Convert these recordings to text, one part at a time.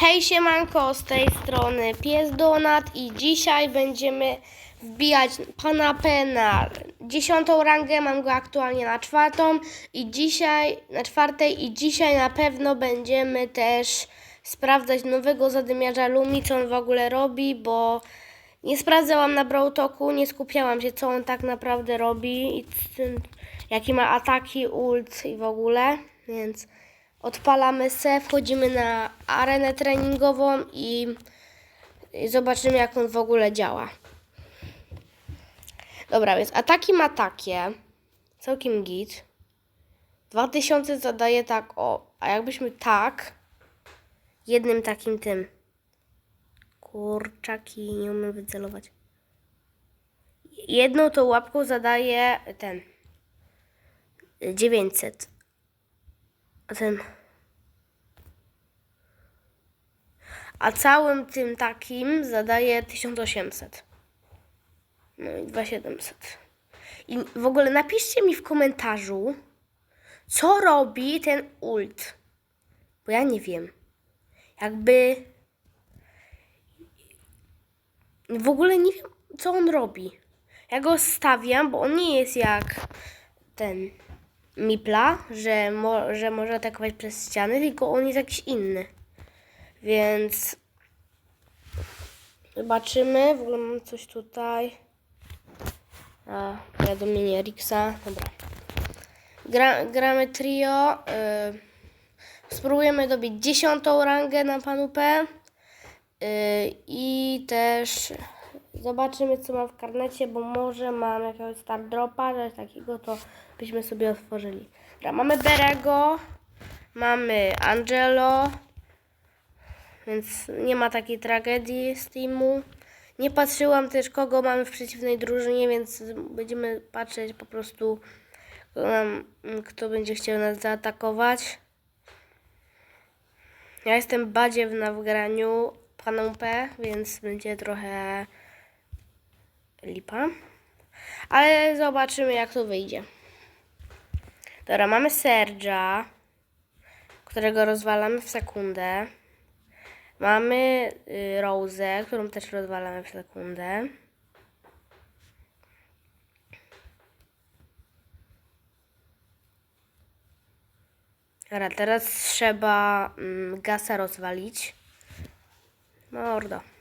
Hej siemanko, z tej strony Pies Donat i dzisiaj będziemy wbijać kanapę na dziesiątą rangę, mam go aktualnie na czwartą i dzisiaj, na czwartej i dzisiaj na pewno będziemy też sprawdzać nowego zadymiarza Lumi, co on w ogóle robi, bo nie sprawdzałam na Browtoku, nie skupiałam się, co on tak naprawdę robi i jakie ma ataki, ult i w ogóle, więc odpalamy se, wchodzimy na arenę treningową i, i zobaczymy, jak on w ogóle działa. Dobra, więc ataki ma takie, całkiem git. 2000 zadaje tak, o, a jakbyśmy tak, jednym takim tym, kurczaki, nie umiem wycelować. Jedną tą łapką zadaje ten, 900. A ten. A całym tym takim zadaje 1800. No i 2700. I w ogóle napiszcie mi w komentarzu, co robi ten ult. Bo ja nie wiem. Jakby. W ogóle nie wiem, co on robi. Ja go stawiam, bo on nie jest jak ten Mipla, że, mo, że może atakować przez ściany, tylko on jest jakiś inny. Więc zobaczymy. W ogóle mam coś tutaj. A, powiadomienie Rixa. Dobra. Gra, gramy trio. Y, spróbujemy dobić dziesiątą rangę na panupę. Y, I też zobaczymy, co mam w karnecie, bo może mam jakiegoś star dropa, coś takiego, to byśmy sobie otworzyli. Dobra, mamy Berego, mamy Angelo, więc nie ma takiej tragedii z teamu. Nie patrzyłam też, kogo mamy w przeciwnej drużynie, więc będziemy patrzeć po prostu, kto, nam, kto będzie chciał nas zaatakować. Ja jestem badziewna w graniu paną P, więc będzie trochę lipa. Ale zobaczymy, jak to wyjdzie. Dobra, mamy Serge'a, którego rozwalamy w sekundę. Mamy y, Rose, którą też rozwalamy w sekundę. Dobra, teraz trzeba mm, Gasa rozwalić. Mordo.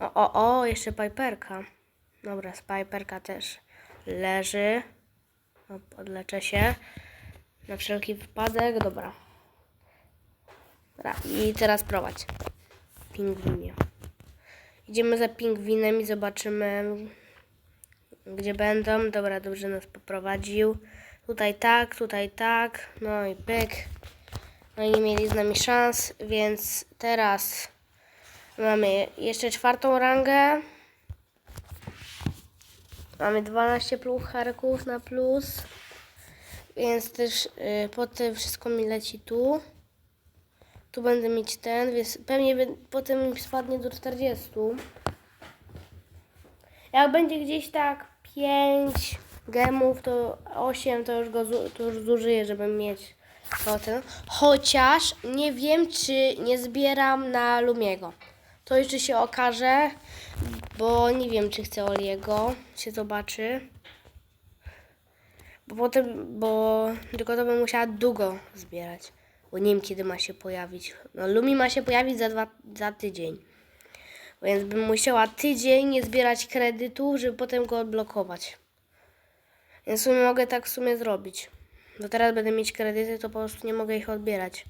O, o, o, jeszcze Piperka. Dobra, Piperka też leży. O, podleczę się. Na wszelki wypadek, dobra. Dobra, i teraz prowadź. Pingwinie. Idziemy za pingwinem i zobaczymy, gdzie będą. Dobra, dobrze nas poprowadził. Tutaj tak, tutaj tak. No i pyk. No i nie mieli z nami szans, więc teraz mamy jeszcze czwartą rangę. Mamy 12 pucharków na plus. Więc też y, potem wszystko mi leci tu. Tu będę mieć ten, więc pewnie potem mi spadnie do 40. Jak będzie gdzieś tak 5 gemów, to 8 to już go to już zużyję, żeby mieć ten. Chociaż nie wiem, czy nie zbieram na Lumiego. To jeszcze się okaże, bo nie wiem, czy chcę Oliego. Się zobaczy. Bo potem, bo tylko to bym musiała długo zbierać. Bo nie wiem, kiedy ma się pojawić. No, Lumi ma się pojawić za, dwa, za tydzień. Więc bym musiała tydzień nie zbierać kredytów, żeby potem go odblokować. Więc w sumie mogę tak w sumie zrobić. Bo teraz będę mieć kredyty, to po prostu nie mogę ich odbierać.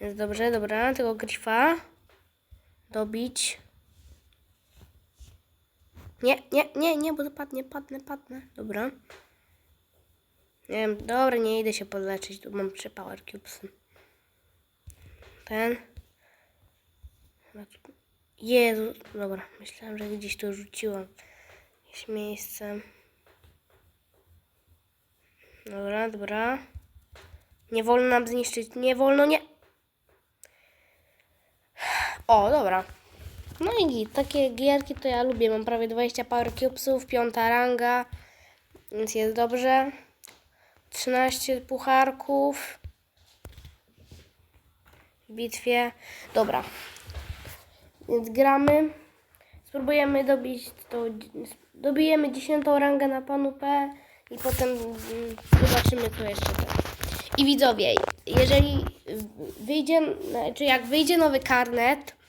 Więc dobrze, dobra, tego grifa dobić. Nie, nie, nie, nie, bo zapadnie, padnę, padnę. Dobra. Nie wiem, dobra, nie idę się podleczyć, tu mam trzy power cubes. Ten. Jezu, dobra, myślałam, że gdzieś to rzuciłam. Jakieś miejsce. Dobra, dobra. Nie wolno nam zniszczyć, nie wolno, nie. O, dobra. No i takie gierki to ja lubię. Mam prawie 20 power cubesów, piąta ranga, więc jest dobrze. 13 pucharków. bitwie. Dobra. Więc gramy. Spróbujemy dobić to. Dobijemy 10 rangę na panu P i potem mm, zobaczymy co jeszcze. I widzowie, jeżeli wyjdzie, czy jak wyjdzie nowy karnet,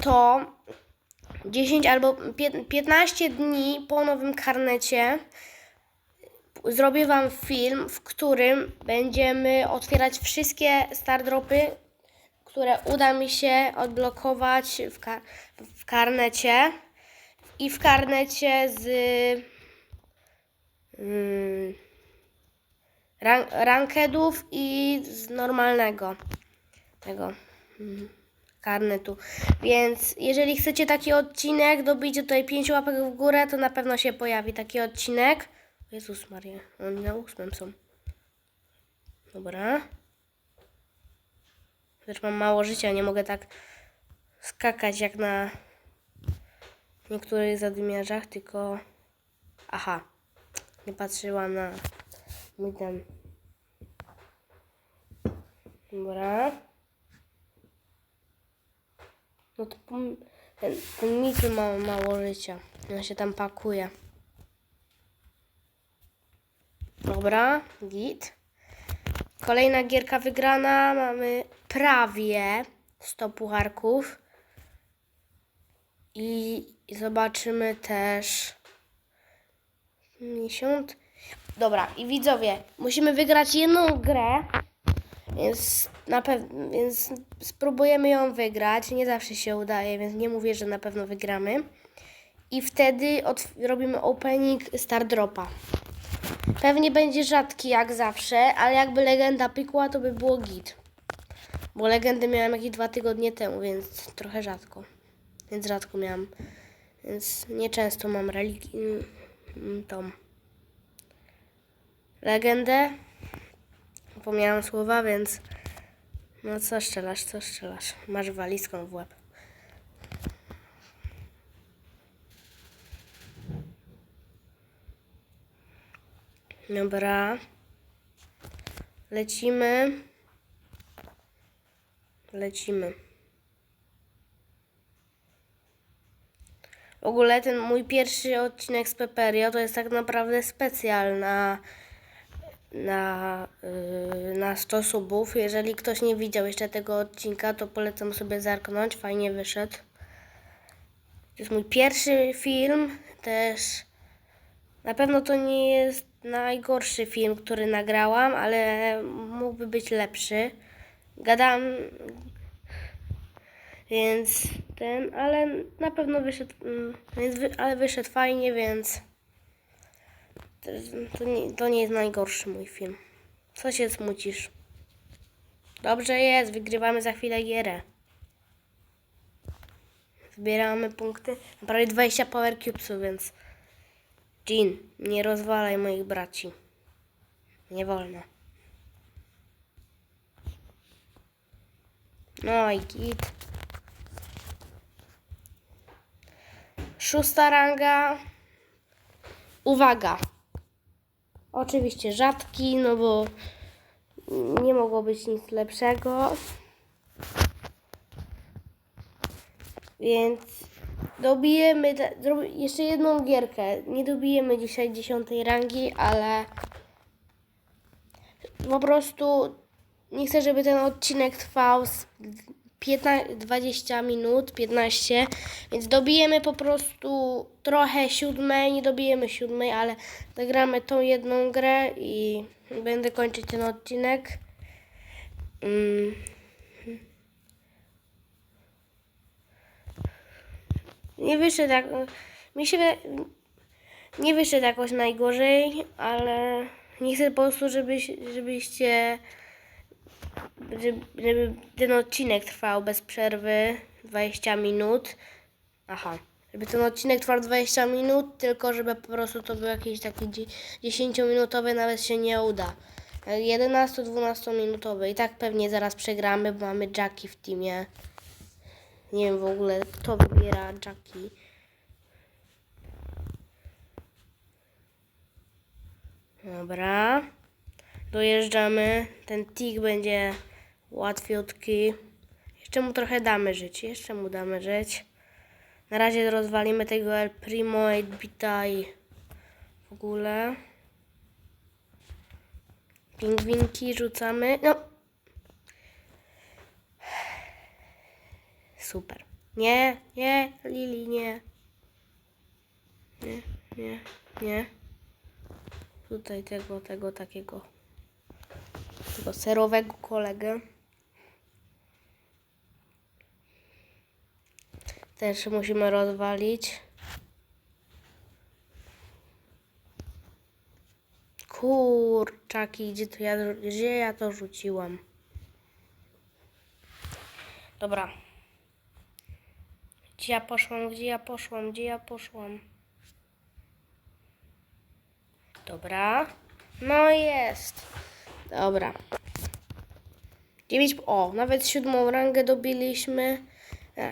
to 10 albo pię- 15 dni po nowym karnecie zrobię Wam film, w którym będziemy otwierać wszystkie stardropy, które uda mi się odblokować w, kar- w karnecie. I w karnecie z mm, ran- rankedów i z normalnego. Tego mm, karnetu. Więc jeżeli chcecie taki odcinek, dobijcie tutaj 5 łapek w górę, to na pewno się pojawi taki odcinek. Jezus Maria, oni na ósmym są. Dobra. Też mam mało życia, nie mogę tak skakać jak na niektórych zadymiarzach, tylko... Aha, nie patrzyłam na mój ten... Dobra. No to ten, ten Miki ma mało życia. On się tam pakuje. Dobra, git. Kolejna gierka wygrana. Mamy prawie 100 pucharków. I zobaczymy też miesiąc. Dobra, i widzowie, musimy wygrać jedną grę. Więc na pewno, więc spróbujemy ją wygrać. Nie zawsze się udaje, więc nie mówię, że na pewno wygramy. I wtedy robimy opening Stardropa. Pewnie będzie rzadki jak zawsze, ale jakby legenda pykła, to by było git. Bo legendę miałem jakieś dwa tygodnie temu, więc trochę rzadko. Więc rzadko miałam. Więc nieczęsto mam religi- mm, tą legendę. Zapomniałam słowa, więc no co strzelasz, co strzelasz? Masz walizką w łeb. Dobra. Lecimy. Lecimy. W ogóle ten mój pierwszy odcinek z Peperio to jest tak naprawdę specjal na, yy, na 100 subów. Jeżeli ktoś nie widział jeszcze tego odcinka, to polecam sobie zerknąć. Fajnie wyszedł. To jest mój pierwszy film. Też na pewno to nie jest najgorszy film, który nagrałam, ale mógłby być lepszy. Gadam, więc ten, ale na pewno wyszedł, mm, więc ale wyszedł fajnie, więc to, nie, to nie jest najgorszy mój film. Co się smucisz? Dobrze jest, wygrywamy za chwilę gierę. Zbieramy punkty. Prawie 20 power cubesów, więc Jean, nie rozwalaj moich braci. Nie wolno. No i git. Szósta ranga. Uwaga. Oczywiście rzadki, no bo nie mogło być nic lepszego. Więc dobijemy jeszcze jedną gierkę. Nie dobijemy dzisiaj dziesiątej rangi, ale po prostu nie chcę, żeby ten odcinek trwał 15, 20 minut, 15, więc dobijemy po prostu trochę siódmej, nie dobijemy siódmej, ale zagramy tą jedną grę i będę kończyć ten odcinek. Mm. Nie wyszedł jak... Mi się nie wyszedł jakoś najgorzej, ale nie chcę po prostu, żebyś, żebyście żeby, żeby ten odcinek trwał bez przerwy 20 minut. Aha. Żeby ten odcinek trwał 20 minut, tylko żeby po prostu to był jakiś taki 10-minutowy, nawet się nie uda. 11-12 minutowy. I tak pewnie zaraz przegramy, bo mamy Jackie w teamie. Nie wiem w ogóle, kto wybiera Jackie. Dobra. Dojeżdżamy. Ten tik będzie łatwiutki. Jeszcze mu trochę damy żyć. Jeszcze mu damy żyć. Na razie rozwalimy tego El Primo, 8-bita i w ogóle. Pingwinki rzucamy. No. Super. Nie, nie, Lili, nie. Nie, nie, nie. Tutaj tego, tego takiego, tego serowego kolegę. Też musimy rozwalić. Kurczaki, gdzie to ja, gdzie ja to rzuciłam? Dobra. Gdzie ja poszłam, gdzie ja poszłam, gdzie ja poszłam? Dobra. No jest. Dobra. 9. O, nawet siódmą rangę dobiliśmy.